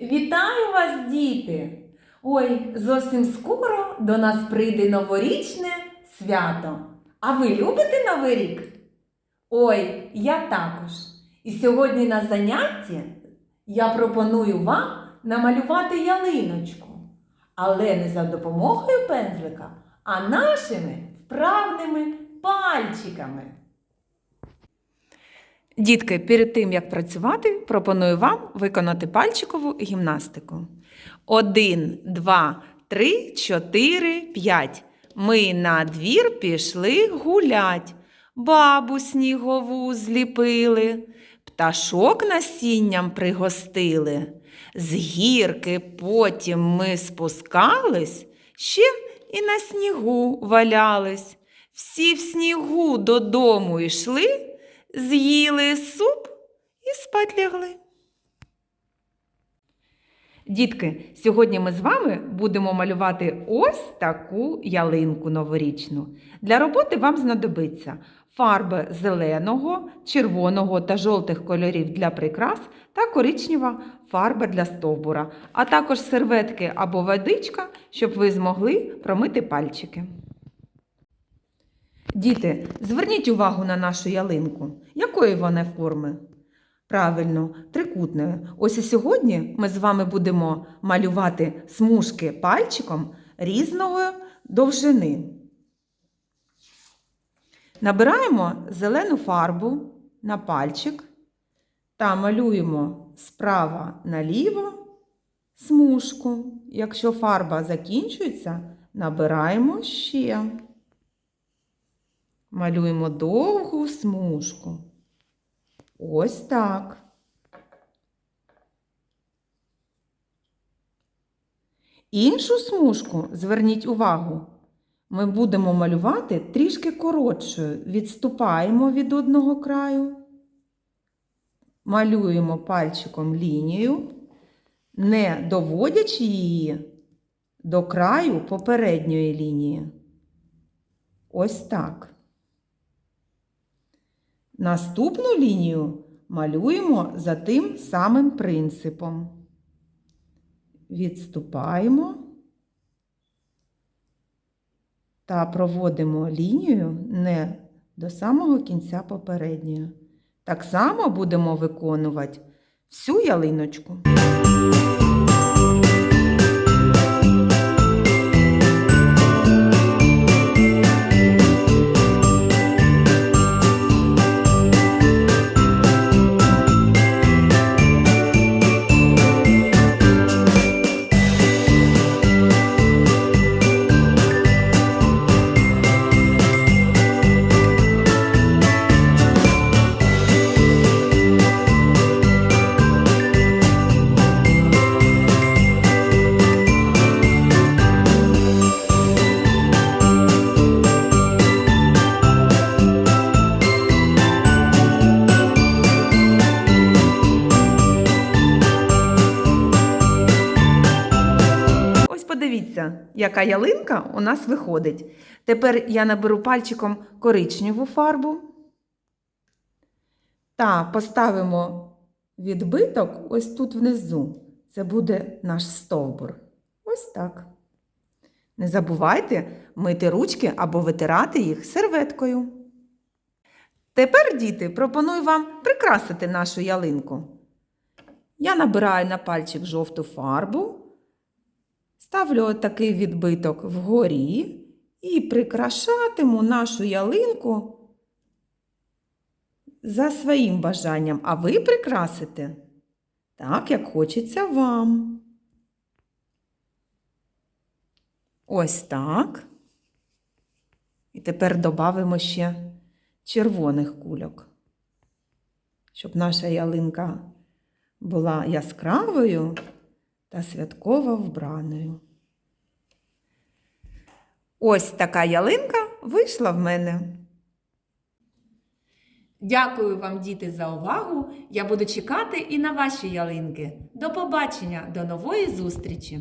Вітаю вас, діти! Ой, зовсім скоро до нас прийде новорічне свято. А ви любите Новий рік? Ой, я також. І сьогодні на занятті я пропоную вам намалювати ялиночку, але не за допомогою пензлика, а нашими вправними пальчиками. Дітки, перед тим як працювати, пропоную вам виконати пальчикову гімнастику. Один, два, три, чотири, п'ять. Ми на двір пішли гулять. Бабу снігову зліпили, пташок насінням пригостили. З гірки потім ми спускались, ще і на снігу валялись. Всі в снігу додому йшли, з'їли суп і спать лягли. Дітки, сьогодні ми з вами будемо малювати ось таку ялинку новорічну. Для роботи вам знадобиться фарби зеленого, червоного та жовтих кольорів для прикрас та коричнева фарба для стовбура, а також серветки або водичка, щоб ви змогли промити пальчики. Діти, зверніть увагу на нашу ялинку. Якої вона форми? Правильно, трикутною. Ось і сьогодні ми з вами будемо малювати смужки пальчиком різного довжини. Набираємо зелену фарбу на пальчик та малюємо справа наліво смужку. Якщо фарба закінчується, набираємо ще. Малюємо довгу смужку. Ось так. Іншу смужку, зверніть увагу, ми будемо малювати трішки коротшою. Відступаємо від одного краю, малюємо пальчиком лінію, не доводячи її до краю попередньої лінії. Ось так. Наступну лінію малюємо за тим самим принципом. Відступаємо та проводимо лінію не до самого кінця попередньої. Так само будемо виконувати всю ялиночку. Яка ялинка у нас виходить. Тепер я наберу пальчиком коричневу фарбу та поставимо відбиток ось тут внизу. Це буде наш стовбур. Ось так. Не забувайте мити ручки або витирати їх серветкою. Тепер, діти, пропоную вам прикрасити нашу ялинку. Я набираю на пальчик жовту фарбу. Ставлю отакий відбиток вгорі і прикрашатиму нашу ялинку за своїм бажанням, а ви прикрасите так, як хочеться вам. Ось так. І тепер додамо ще червоних кульок, щоб наша ялинка була яскравою та святково вбраною. Ось така ялинка вийшла в мене. Дякую вам, діти, за увагу. Я буду чекати і на ваші ялинки. До побачення, до нової зустрічі!